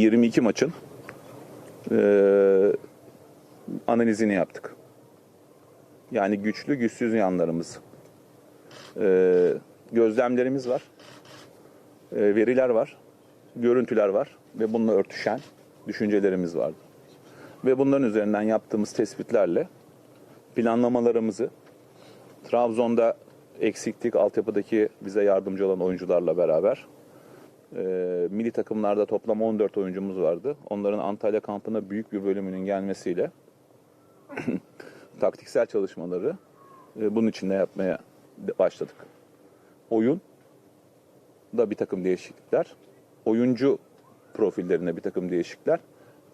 22 maçın eee, analizini yaptık. Yani güçlü güçsüz yanlarımız. Eee, gözlemlerimiz var. Eee, veriler var. Görüntüler var. Ve bununla örtüşen düşüncelerimiz vardı. Ve bunların üzerinden yaptığımız tespitlerle planlamalarımızı Trabzon'da eksiklik altyapıdaki bize yardımcı olan oyuncularla beraber e, milli takımlarda toplam 14 oyuncumuz vardı. Onların Antalya kampına büyük bir bölümünün gelmesiyle taktiksel çalışmaları e, bunun içinde yapmaya başladık. Oyun da bir takım değişiklikler. Oyuncu profillerinde bir takım değişiklikler.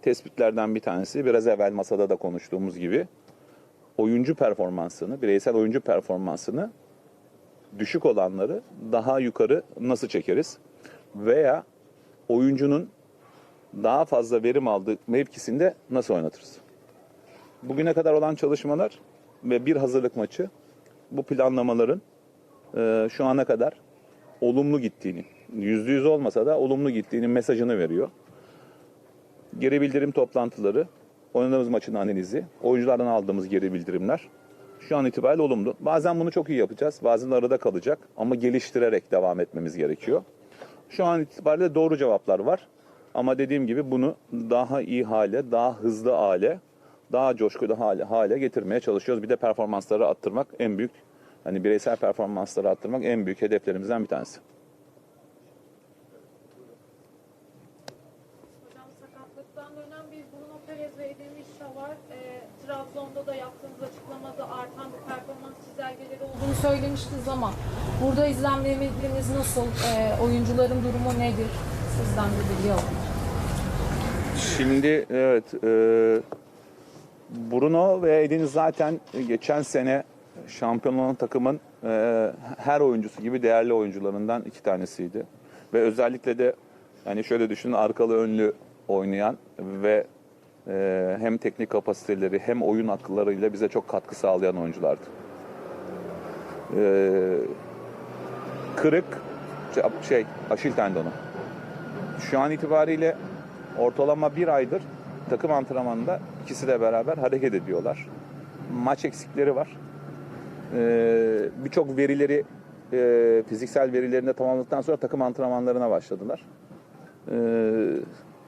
Tespitlerden bir tanesi biraz evvel masada da konuştuğumuz gibi oyuncu performansını, bireysel oyuncu performansını düşük olanları daha yukarı nasıl çekeriz? Veya oyuncunun daha fazla verim aldığı mevkisinde nasıl oynatırız? Bugüne kadar olan çalışmalar ve bir hazırlık maçı bu planlamaların e, şu ana kadar olumlu gittiğini, yüzde yüz olmasa da olumlu gittiğinin mesajını veriyor. Geri bildirim toplantıları, oynadığımız maçın analizi, oyunculardan aldığımız geri bildirimler şu an itibariyle olumlu. Bazen bunu çok iyi yapacağız, bazen arada kalacak ama geliştirerek devam etmemiz gerekiyor. Şu an itibariyle doğru cevaplar var. Ama dediğim gibi bunu daha iyi hale, daha hızlı hale, daha coşkulu hale, hale getirmeye çalışıyoruz. Bir de performansları arttırmak en büyük, hani bireysel performansları arttırmak en büyük hedeflerimizden bir tanesi. Hocam sakatlıktan dönen bir Bruno Perez ve Edin Visca var. Ee, Trabzon'da da yaptığınız açıklamada artan bir performans çizelgeleri olduğunu söylemiştiniz ama burada izlemleriniz nasıl? Ee, oyuncuların durumu nedir? Sizden bir bilgi. Şimdi evet e, Bruno ve Edin zaten geçen sene şampiyon olan takımın e, her oyuncusu gibi değerli oyuncularından iki tanesiydi. Ve özellikle de yani şöyle düşünün arkalı önlü oynayan ve e, hem teknik kapasiteleri hem oyun akıllarıyla bize çok katkı sağlayan oyunculardı. E, kırık şey aşil tendonu. Şu an itibariyle ortalama bir aydır takım antrenmanında ikisi de beraber hareket ediyorlar. Maç eksikleri var. Ee, Birçok verileri, e, fiziksel verilerini de tamamladıktan sonra takım antrenmanlarına başladılar. Ee,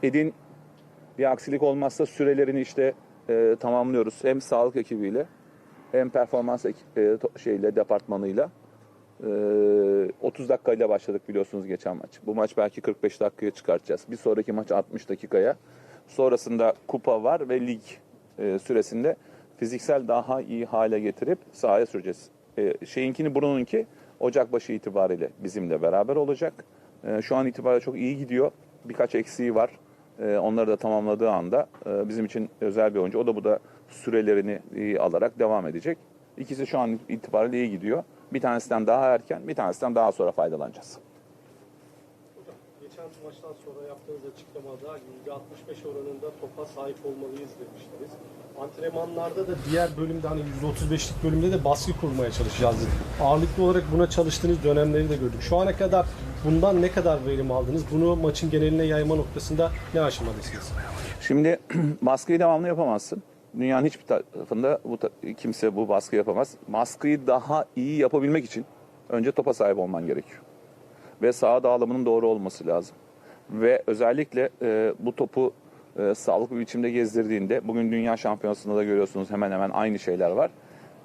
Edin bir aksilik olmazsa sürelerini işte e, tamamlıyoruz. Hem sağlık ekibiyle hem performans e, şeyle departmanıyla. Ee, 30 dakikayla başladık biliyorsunuz geçen maç. Bu maç belki 45 dakikaya çıkartacağız. Bir sonraki maç 60 dakikaya. Sonrasında kupa var ve lig e, süresinde fiziksel daha iyi hale getirip sahaya süreceğiz. E, şeyinkini Bruno'nunki Ocak başı itibariyle bizimle beraber olacak. E, şu an itibariyle çok iyi gidiyor. Birkaç eksiği var. Onları da tamamladığı anda bizim için özel bir oyuncu. O da bu da sürelerini alarak devam edecek. İkisi şu an itibariyle iyi gidiyor. Bir tanesinden daha erken, bir tanesinden daha sonra faydalanacağız. Hocam, Geçen maçtan sonra yaptığınız açıklamada %65 oranında topa sahip olmalıyız demiştiniz. Antrenmanlarda da diğer bölümde hani %35'lik bölümde de baskı kurmaya çalışacağız dedik. Ağırlıklı olarak buna çalıştığınız dönemleri de gördük. Şu ana kadar bundan ne kadar verim aldınız? Bunu maçın geneline yayma noktasında ne aşamadasınız? Şimdi baskıyı devamlı yapamazsın. Dünyanın hiçbir tarafında bu kimse bu baskı yapamaz. Baskıyı daha iyi yapabilmek için önce topa sahip olman gerekiyor. Ve saha dağılımının doğru olması lazım. Ve özellikle e, bu topu e, sağlıklı bir biçimde gezdirdiğinde, bugün dünya şampiyonasında da görüyorsunuz hemen hemen aynı şeyler var.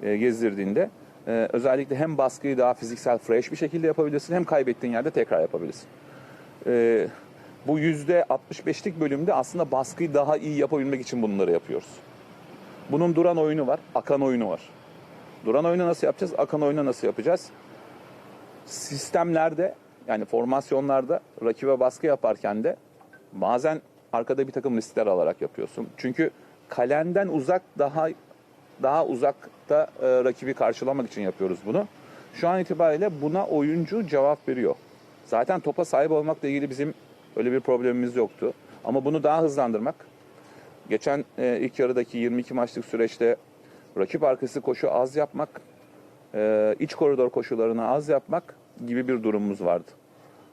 E, gezdirdiğinde e, özellikle hem baskıyı daha fiziksel fresh bir şekilde yapabilirsin hem kaybettiğin yerde tekrar yapabilirsin. E, bu yüzde 65'lik bölümde aslında baskıyı daha iyi yapabilmek için bunları yapıyoruz. Bunun duran oyunu var, akan oyunu var. Duran oyunu nasıl yapacağız, akan oyunu nasıl yapacağız? Sistemlerde yani formasyonlarda rakibe baskı yaparken de bazen arkada bir takım riskler alarak yapıyorsun. Çünkü kalenden uzak daha daha uzakta e, rakibi karşılamak için yapıyoruz bunu. Şu an itibariyle buna oyuncu cevap veriyor. Zaten topa sahip olmakla ilgili bizim öyle bir problemimiz yoktu. Ama bunu daha hızlandırmak, geçen e, ilk yarıdaki 22 maçlık süreçte rakip arkası koşu az yapmak, e, iç koridor koşularını az yapmak gibi bir durumumuz vardı.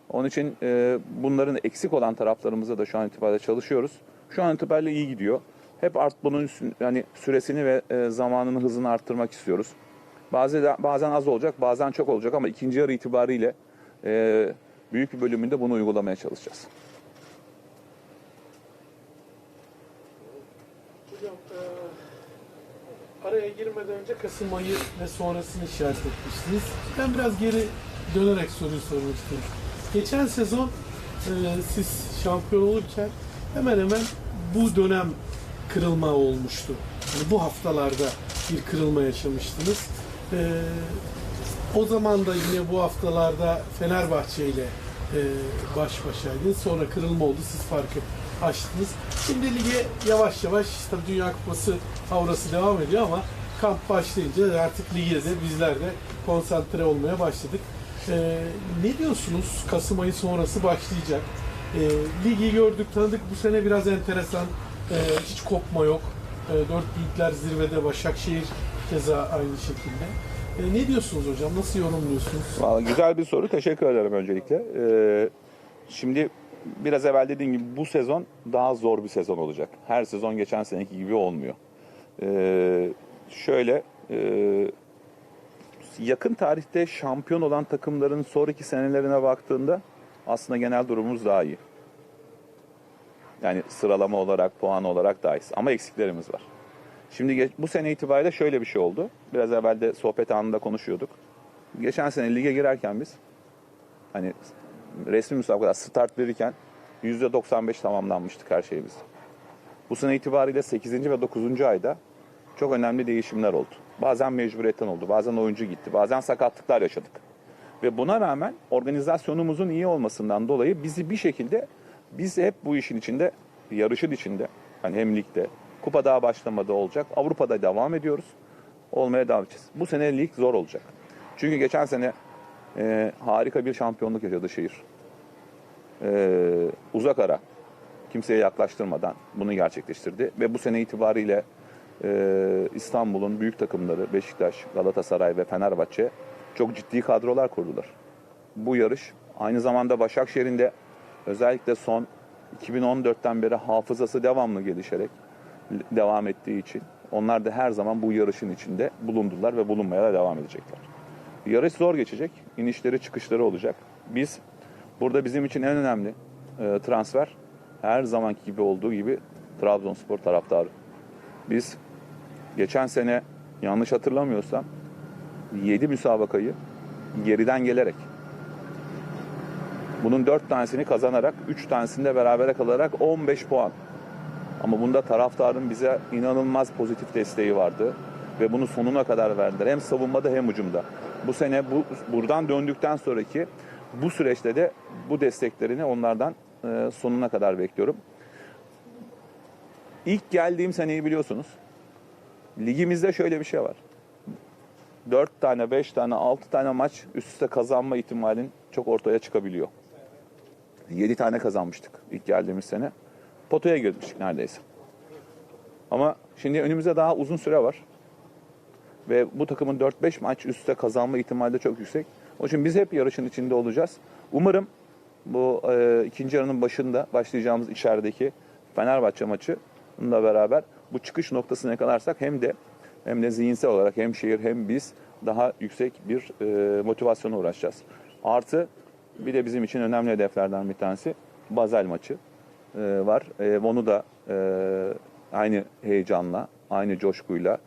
Onun için e, bunların eksik olan taraflarımızda da şu an itibariyle çalışıyoruz. Şu an itibariyle iyi gidiyor. Hep art bunun yani süresini ve e, zamanını hızını arttırmak istiyoruz. Bazen bazen az olacak, bazen çok olacak ama ikinci yarı itibariyle e, büyük bir bölümünde bunu uygulamaya çalışacağız. Hocam eee, araya girmeden önce Kasım ayı ve sonrasını işaret etmiştiniz. Ben biraz geri dönerek soruyu sormak istiyorum. Geçen sezon eee, siz şampiyon olurken hemen hemen bu dönem kırılma olmuştu. Yani bu haftalarda bir kırılma yaşamıştınız. Eee, o zaman da yine bu haftalarda Fenerbahçe ile e, baş başaydınız. Sonra kırılma oldu. Siz farkı açtınız. Şimdi lige yavaş yavaş tabii Dünya Kupası havrası devam ediyor ama kamp başlayınca artık lige de bizler de konsantre olmaya başladık. E, ne diyorsunuz? Kasım ayı sonrası başlayacak. E, ligi gördük, tanıdık. Bu sene biraz enteresan. E, hiç kopma yok. E, dört büyükler zirvede, Başakşehir keza aynı şekilde. E, ne diyorsunuz hocam? Nasıl yorumluyorsunuz? Vallahi güzel bir soru. Teşekkür ederim öncelikle. Ee, şimdi biraz evvel dediğim gibi bu sezon daha zor bir sezon olacak. Her sezon geçen seneki gibi olmuyor. Ee, şöyle e, yakın tarihte şampiyon olan takımların sonraki senelerine baktığında aslında genel durumumuz daha iyi. Yani sıralama olarak, puan olarak daha iyi. Ama eksiklerimiz var. Şimdi bu sene itibariyle şöyle bir şey oldu. Biraz evvel de sohbet anında konuşuyorduk. Geçen sene lige girerken biz hani resmi müsabakada start verirken %95 tamamlanmıştık her şeyimiz. Bu sene itibariyle 8. ve 9. ayda çok önemli değişimler oldu. Bazen mecburiyetten oldu, bazen oyuncu gitti, bazen sakatlıklar yaşadık. Ve buna rağmen organizasyonumuzun iyi olmasından dolayı bizi bir şekilde biz hep bu işin içinde, yarışın içinde, hani hem ligde, kupa daha başlamadı olacak. Avrupa'da devam ediyoruz. Olmaya devam edeceğiz. Bu sene lig zor olacak. Çünkü geçen sene e, harika bir şampiyonluk yaşadı şehir. E, uzak ara kimseye yaklaştırmadan bunu gerçekleştirdi. Ve bu sene itibariyle e, İstanbul'un büyük takımları Beşiktaş, Galatasaray ve Fenerbahçe çok ciddi kadrolar kurdular. Bu yarış aynı zamanda Başakşehir'in de özellikle son 2014'ten beri hafızası devamlı gelişerek devam ettiği için onlar da her zaman bu yarışın içinde bulundular ve bulunmaya da devam edecekler. Yarış zor geçecek. inişleri çıkışları olacak. Biz burada bizim için en önemli e, transfer her zamanki gibi olduğu gibi Trabzonspor taraftarı. Biz geçen sene yanlış hatırlamıyorsam 7 müsabakayı geriden gelerek bunun 4 tanesini kazanarak 3 tanesinde berabere kalarak 15 puan. Ama bunda taraftarın bize inanılmaz pozitif desteği vardı ve bunu sonuna kadar verdiler. Hem savunmada hem hücumda. Bu sene bu buradan döndükten sonraki bu süreçte de bu desteklerini onlardan e, sonuna kadar bekliyorum. İlk geldiğim seneyi biliyorsunuz. Ligimizde şöyle bir şey var. 4 tane, 5 tane, 6 tane maç üst üste kazanma ihtimalin çok ortaya çıkabiliyor. 7 tane kazanmıştık ilk geldiğimiz sene. Potaya girmiştik neredeyse. Ama şimdi önümüzde daha uzun süre var. Ve bu takımın 4-5 maç üst üste kazanma ihtimali de çok yüksek. Onun için biz hep yarışın içinde olacağız. Umarım bu e, ikinci yarının başında başlayacağımız içerideki Fenerbahçe maçıyla beraber bu çıkış noktasına yakalarsak hem de hem de zihinsel olarak hem şehir hem biz daha yüksek bir e, motivasyona uğraşacağız. Artı bir de bizim için önemli hedeflerden bir tanesi Basel maçı e, var. E, onu da e, aynı heyecanla, aynı coşkuyla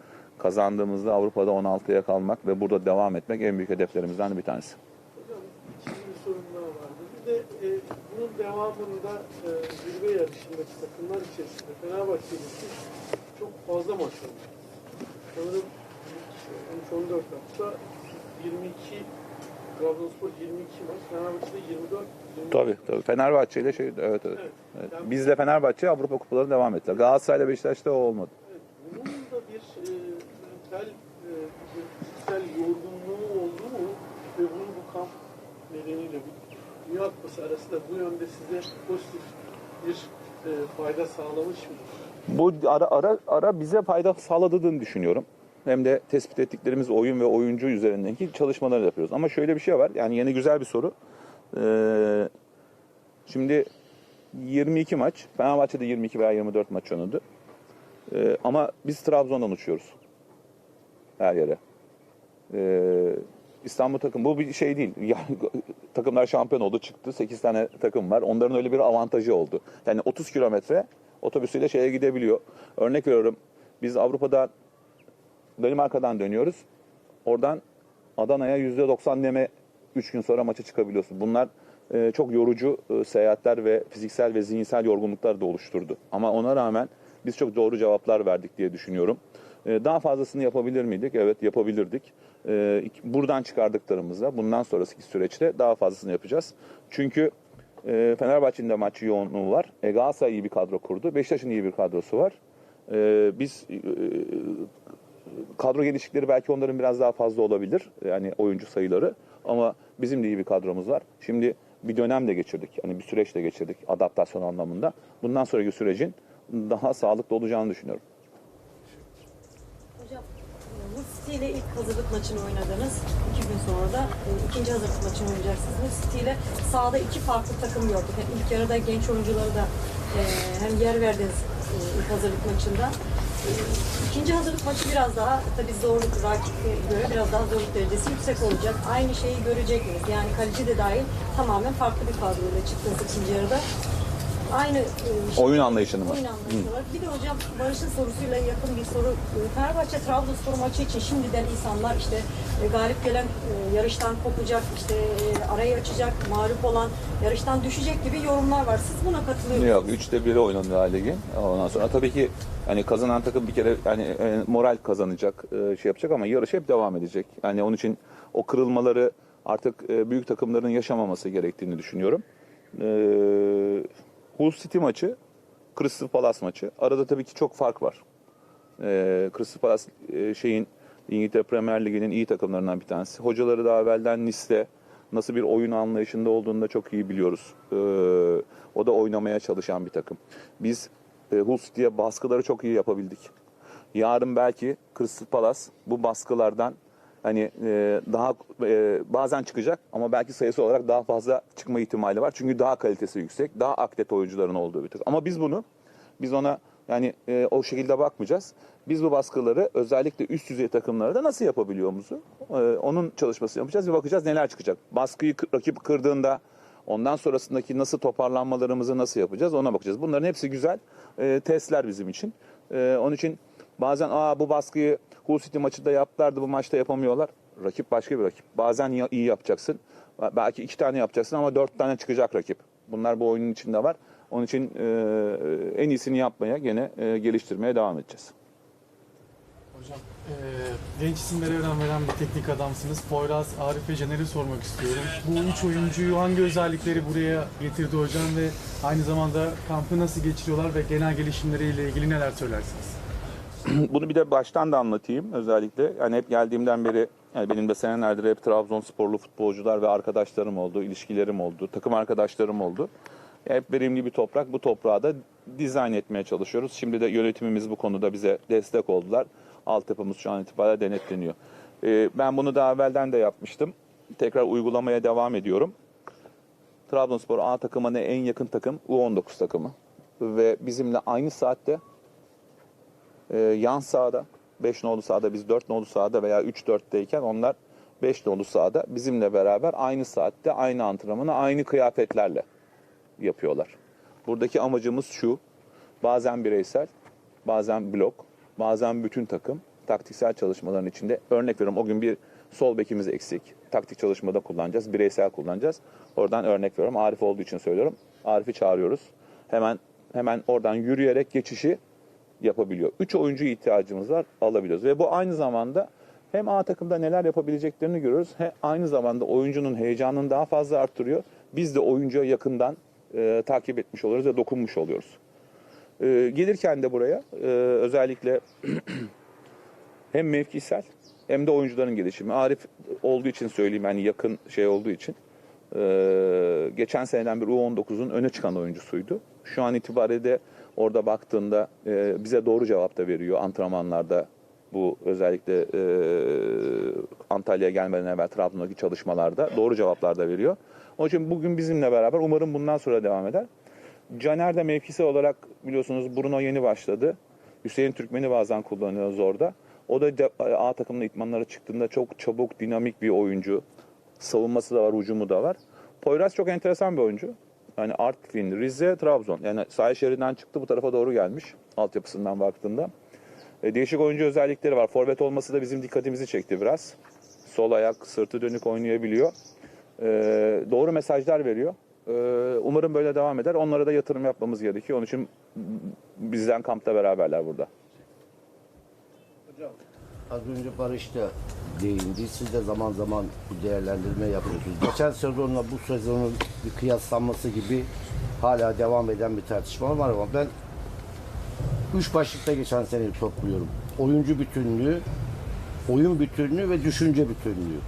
kazandığımızda Avrupa'da 16'ya kalmak ve burada devam etmek en büyük hedeflerimizden bir tanesi. Hocam bir daha vardı. Bir de e, bunun devamında e, zirve yarışındaki takımlar içerisinde Fenerbahçe'nin çok fazla maç oldu. Sanırım ilk 13-14 hafta 22 Trabzonspor 22 maç, Fenerbahçe'de 24 24 Tabii tabii. Fenerbahçe ile şey evet evet. Evet. evet. Yani- Bizle Fenerbahçe Avrupa kupalarına devam ettiler. Galatasaray'la Beşiktaş'ta o olmadı. Evet, bunun da bir e, mental, e, fiziksel yorgunluğu oldu mu ve bunu bu kamp nedeniyle bu Dünya Kupası arasında bu yönde size pozitif bir e, fayda sağlamış mıdır? Bu ara ara ara bize fayda sağladığını düşünüyorum. Hem de tespit ettiklerimiz oyun ve oyuncu üzerindeki çalışmaları yapıyoruz. Ama şöyle bir şey var. Yani yeni güzel bir soru. Ee, şimdi 22 maç. Fenerbahçe'de 22 veya 24 maç oynadı. Ee, ama biz Trabzon'dan uçuyoruz. Her yere. Ee, İstanbul takım bu bir şey değil. Ya, takımlar şampiyon oldu çıktı. 8 tane takım var. Onların öyle bir avantajı oldu. Yani 30 kilometre otobüsüyle şeye gidebiliyor. Örnek veriyorum. Biz Avrupa'da Danimarka'dan dönüyoruz. Oradan Adana'ya %90 neme 3 gün sonra maça çıkabiliyorsun. Bunlar e, çok yorucu e, seyahatler ve fiziksel ve zihinsel yorgunluklar da oluşturdu. Ama ona rağmen biz çok doğru cevaplar verdik diye düşünüyorum. E, daha fazlasını yapabilir miydik? Evet yapabilirdik. E, ik- buradan çıkardıklarımızla bundan sonraki süreçte daha fazlasını yapacağız. Çünkü e, Fenerbahçe'nin de maç yoğunluğu var. E, Galatasaray iyi bir kadro kurdu. Beşiktaş'ın iyi bir kadrosu var. E, biz e, kadro gelişikleri belki onların biraz daha fazla olabilir. Yani oyuncu sayıları. Ama bizim de iyi bir kadromuz var. Şimdi bir dönem de geçirdik. Hani bir süreç de geçirdik adaptasyon anlamında. Bundan sonraki sürecin daha sağlıklı olacağını düşünüyorum. Hocam, Hull City ile ilk hazırlık maçını oynadınız. İki gün sonra da e, ikinci hazırlık maçını oynayacaksınız. City ile sahada iki farklı takım gördük. Hem ilk yarıda genç oyuncuları da e, hem yer verdiniz e, ilk hazırlık maçında. E, İkinci hazırlık maçı biraz daha tabii zorluk rakibe göre biraz daha zorluk derecesi yüksek olacak. Aynı şeyi görecek miyiz? Yani kaleci de dahil tamamen farklı bir kadroyla çıktınız ikinci yarıda. Aynı e, şey- Oyun anlayışını mı? Oyun anlayışı var. Bir de hocam Barış'ın sorusuyla yakın bir soru. E, Fenerbahçe Trabzonspor maçı için şimdiden insanlar işte e, galip gelen yarıştan kopacak, işte arayı açacak, mağlup olan yarıştan düşecek gibi yorumlar var. Siz buna katılıyor musunuz? Yok, üçte biri oynanıyor ligin. Ondan sonra tabii ki hani kazanan takım bir kere yani moral kazanacak, şey yapacak ama yarış hep devam edecek. Yani onun için o kırılmaları artık büyük takımların yaşamaması gerektiğini düşünüyorum. E, Hull City maçı, Crystal Palace maçı. Arada tabii ki çok fark var. E, Crystal Palace e, şeyin İngiltere Premier Ligi'nin iyi takımlarından bir tanesi. Hocaları daha evvelden Nice'de nasıl bir oyun anlayışında olduğunu da çok iyi biliyoruz. E, o da oynamaya çalışan bir takım. Biz e, Hull City'ye baskıları çok iyi yapabildik. Yarın belki Crystal Palace bu baskılardan hani e, daha e, bazen çıkacak ama belki sayısı olarak daha fazla çıkma ihtimali var. Çünkü daha kalitesi yüksek, daha aktif oyuncuların olduğu bir takım. Ama biz bunu biz ona yani e, o şekilde bakmayacağız. Biz bu baskıları özellikle üst düzey takımlarda nasıl yapabiliyorumuzu e, onun çalışmasını yapacağız ve bakacağız neler çıkacak. Baskıyı kı- rakip kırdığında ondan sonrasındaki nasıl toparlanmalarımızı nasıl yapacağız ona bakacağız. Bunların hepsi güzel e, testler bizim için. E, onun için bazen aa bu baskıyı Hull City maçında yaptılardı bu maçta yapamıyorlar. Rakip başka bir rakip. Bazen iyi yapacaksın. Belki iki tane yapacaksın ama dört tane çıkacak rakip. Bunlar bu oyunun içinde var. Onun için e, en iyisini yapmaya gene e, geliştirmeye devam edeceğiz. Hocam, eee genç isimlere önem veren bir teknik adamsınız. Poyraz, Arif ve Caner'i sormak istiyorum. Bu üç oyuncuyu hangi özellikleri buraya getirdi hocam ve aynı zamanda kampı nasıl geçiriyorlar ve genel gelişimleriyle ilgili neler söylersiniz? Bunu bir de baştan da anlatayım özellikle. Yani hep geldiğimden beri yani benim de senelerdir hep Trabzonsporlu futbolcular ve arkadaşlarım oldu, ilişkilerim oldu, takım arkadaşlarım oldu. Hep verimli bir toprak. Bu toprağı da dizayn etmeye çalışıyoruz. Şimdi de yönetimimiz bu konuda bize destek oldular. Altyapımız şu an itibariyle denetleniyor. Ee, ben bunu daha evvelden de yapmıştım. Tekrar uygulamaya devam ediyorum. Trabzonspor A takımına en yakın takım U19 takımı. Ve bizimle aynı saatte e, yan sahada 5 nolu sahada biz 4 nolu sahada veya 3-4'teyken onlar 5 nolu sahada bizimle beraber aynı saatte aynı antrenmanı aynı kıyafetlerle yapıyorlar. Buradaki amacımız şu. Bazen bireysel, bazen blok, bazen bütün takım taktiksel çalışmaların içinde. Örnek veriyorum o gün bir sol bekimiz eksik. Taktik çalışmada kullanacağız, bireysel kullanacağız. Oradan örnek veriyorum. Arif olduğu için söylüyorum. Arif'i çağırıyoruz. Hemen hemen oradan yürüyerek geçişi yapabiliyor. Üç oyuncu ihtiyacımız var, alabiliyoruz. Ve bu aynı zamanda hem A takımda neler yapabileceklerini görüyoruz. Hem aynı zamanda oyuncunun heyecanını daha fazla arttırıyor. Biz de oyuncuya yakından e, takip etmiş oluyoruz ve dokunmuş oluyoruz. E, gelirken de buraya e, özellikle hem mevkisel hem de oyuncuların gelişimi. Arif olduğu için söyleyeyim yani yakın şey olduğu için. Ee, geçen seneden bir U19'un öne çıkan oyuncusuydu. Şu an itibariyle orada baktığında e, bize doğru cevap da veriyor antrenmanlarda. Bu özellikle e, Antalya'ya gelmeden evvel Trabzon'daki çalışmalarda doğru cevaplar da veriyor. Onun için bugün bizimle beraber umarım bundan sonra devam eder. Caner de mevkisi olarak biliyorsunuz Bruno yeni başladı. Hüseyin Türkmen'i bazen kullanıyoruz orada. O da A takımda itmanlara çıktığında çok çabuk, dinamik bir oyuncu. Savunması da var, ucumu da var. Poyraz çok enteresan bir oyuncu. Yani Artvin, Rize, Trabzon. Yani sahil şeridinden çıktı bu tarafa doğru gelmiş altyapısından baktığında. E, değişik oyuncu özellikleri var. Forvet olması da bizim dikkatimizi çekti biraz. Sol ayak, sırtı dönük oynayabiliyor. E, doğru mesajlar veriyor. E, umarım böyle devam eder. Onlara da yatırım yapmamız gerekiyor. Onun için bizden kampta beraberler burada. Az önce Barış da değindi. Siz de zaman zaman bu değerlendirme yapıyorsunuz. Geçen sezonla bu sezonun bir kıyaslanması gibi hala devam eden bir tartışma var ama ben üç başlıkta geçen seneyi topluyorum. Oyuncu bütünlüğü, oyun bütünlüğü ve düşünce bütünlüğü.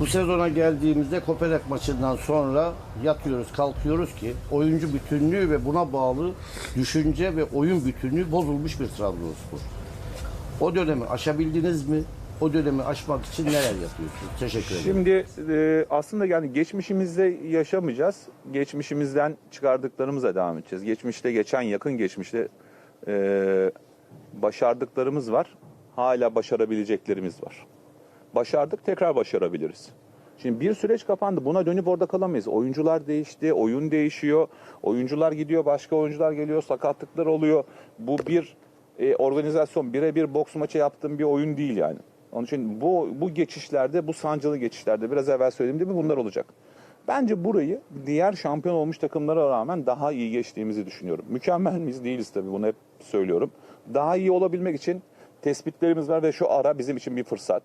Bu sezona geldiğimizde Kopenhag maçından sonra yatıyoruz kalkıyoruz ki oyuncu bütünlüğü ve buna bağlı düşünce ve oyun bütünlüğü bozulmuş bir Trabzonspor. O dönemi aşabildiniz mi? O dönemi aşmak için neler yapıyorsunuz? Teşekkür ederim. Şimdi e, aslında yani geçmişimizde yaşamayacağız. Geçmişimizden çıkardıklarımıza devam edeceğiz. Geçmişte geçen yakın geçmişte e, başardıklarımız var. Hala başarabileceklerimiz var. Başardık tekrar başarabiliriz. Şimdi bir süreç kapandı. Buna dönüp orada kalamayız. Oyuncular değişti, oyun değişiyor. Oyuncular gidiyor, başka oyuncular geliyor, sakatlıklar oluyor. Bu bir e, organizasyon, birebir boks maçı yaptığım bir oyun değil yani. Onun için bu bu geçişlerde, bu sancılı geçişlerde biraz evvel söylediğim gibi bunlar olacak. Bence burayı diğer şampiyon olmuş takımlara rağmen daha iyi geçtiğimizi düşünüyorum. Mükemmel miyiz? Değiliz tabii bunu hep söylüyorum. Daha iyi olabilmek için tespitlerimiz var ve şu ara bizim için bir fırsat.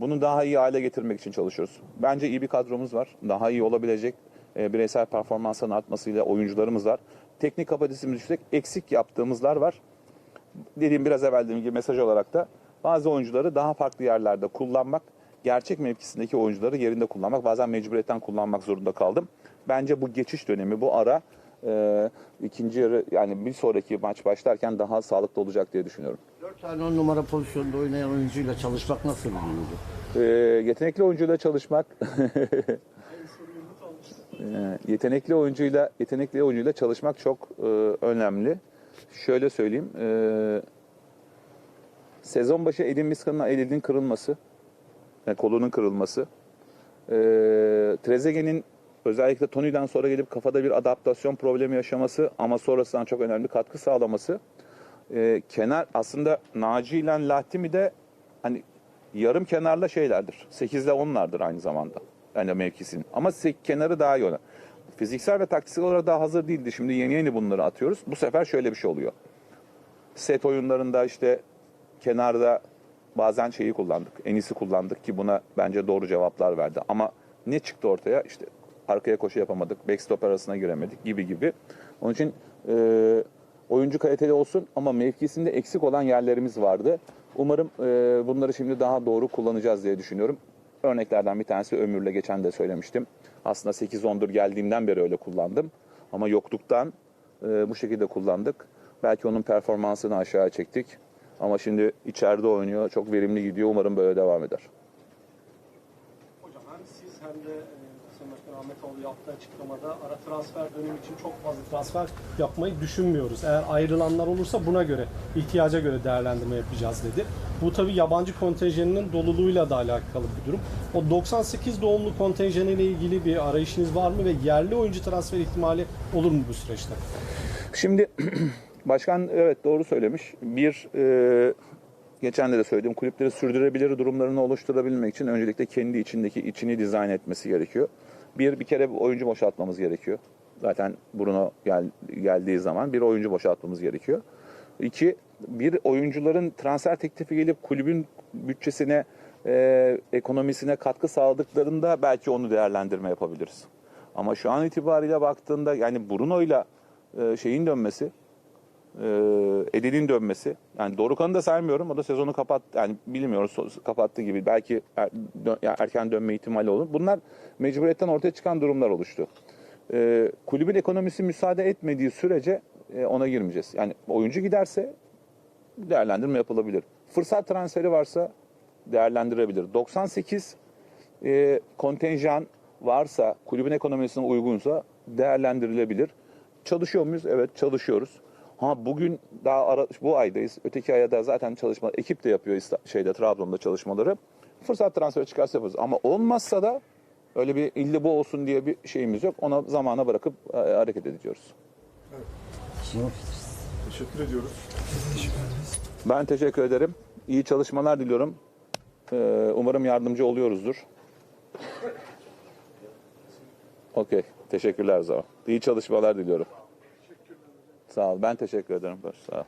Bunu daha iyi hale getirmek için çalışıyoruz. Bence iyi bir kadromuz var. Daha iyi olabilecek e, bireysel performansın artmasıyla oyuncularımız var. Teknik kapasitemiz yüksek. Eksik yaptığımızlar var. Dediğim biraz evvel dediğim gibi mesaj olarak da bazı oyuncuları daha farklı yerlerde kullanmak, gerçek mevkisindeki oyuncuları yerinde kullanmak, bazen mecburiyetten kullanmak zorunda kaldım. Bence bu geçiş dönemi, bu ara e, ikinci yarı yani bir sonraki maç başlarken daha sağlıklı olacak diye düşünüyorum. 4 tane 10 numara pozisyonda oynayan oyuncuyla çalışmak nasıl bir duygu? Ee, yetenekli oyuncuyla çalışmak Ee, yetenekli oyuncuyla yetenekli oyuncuyla çalışmak çok e, önemli. Şöyle söyleyeyim. e, sezon başı Edin Miska'nın elinin kırılması, yani kolunun kırılması, e, Trezeguet'in özellikle Tony'den sonra gelip kafada bir adaptasyon problemi yaşaması ama sonrasından çok önemli katkı sağlaması. E, kenar aslında Naci ile Lahtimi de hani yarım kenarla şeylerdir. 8 ile 10'lardır aynı zamanda. Yani mevkisinin. Ama kenarı daha iyi olan. Fiziksel ve taktiksel olarak daha hazır değildi. Şimdi yeni yeni bunları atıyoruz. Bu sefer şöyle bir şey oluyor. Set oyunlarında işte kenarda bazen şeyi kullandık. En iyisi kullandık ki buna bence doğru cevaplar verdi. Ama ne çıktı ortaya? İşte arkaya koşu yapamadık. Backstop arasına giremedik gibi gibi. Onun için e, oyuncu kaliteli olsun ama mevkisinde eksik olan yerlerimiz vardı. Umarım e, bunları şimdi daha doğru kullanacağız diye düşünüyorum. Örneklerden bir tanesi Ömür'le geçen de söylemiştim. Aslında 8-10'dur geldiğimden beri öyle kullandım. Ama yokluktan e, bu şekilde kullandık. Belki onun performansını aşağı çektik. Ama şimdi içeride oynuyor. Çok verimli gidiyor. Umarım böyle devam eder. Hocam hem siz hem de e, Sayın Başkan Ahmetoğlu yaptığı açıklamada ara transfer dönemi için çok fazla transfer yapmayı düşünmüyoruz. Eğer ayrılanlar olursa buna göre, ihtiyaca göre değerlendirme yapacağız dedi. Bu tabii yabancı kontenjanının doluluğuyla da alakalı bir durum. O 98 doğumlu kontenjanı ile ilgili bir arayışınız var mı ve yerli oyuncu transfer ihtimali olur mu bu süreçte? Şimdi başkan evet doğru söylemiş. Bir e, geçen de de söyledim kulüpleri sürdürebilir durumlarını oluşturabilmek için öncelikle kendi içindeki içini dizayn etmesi gerekiyor. Bir bir kere oyuncu boşaltmamız gerekiyor. Zaten Bruno gel, geldiği zaman bir oyuncu boşaltmamız gerekiyor. İki, bir oyuncuların transfer teklifi gelip kulübün bütçesine, e, ekonomisine katkı sağladıklarında belki onu değerlendirme yapabiliriz. Ama şu an itibariyle baktığında yani Bruno'yla e, şeyin dönmesi, e, Edil'in dönmesi. Yani Dorukhan'ı da saymıyorum. O da sezonu kapat yani bilmiyoruz kapattı gibi. Belki er- dö- yani erken dönme ihtimali olur. Bunlar mecburiyetten ortaya çıkan durumlar oluştu. E, kulübün ekonomisi müsaade etmediği sürece e, ona girmeyeceğiz. Yani oyuncu giderse değerlendirme yapılabilir. Fırsat transferi varsa değerlendirebilir. 98 e, kontenjan varsa, kulübün ekonomisine uygunsa değerlendirilebilir. Çalışıyor muyuz? Evet çalışıyoruz. Ha bugün daha ara, bu aydayız. Öteki aya da zaten çalışma ekip de yapıyor şeyde Trabzon'da çalışmaları. Fırsat transferi çıkarsa yaparız. Ama olmazsa da öyle bir ille bu olsun diye bir şeyimiz yok. Ona zamana bırakıp e, hareket ediyoruz. Teşekkür ediyoruz. Ben teşekkür ederim. İyi çalışmalar diliyorum. Ee, umarım yardımcı oluyoruzdur. Okey. Teşekkürler o zaman. İyi çalışmalar diliyorum. Sağ ol. Ben teşekkür ederim. Sağ ol.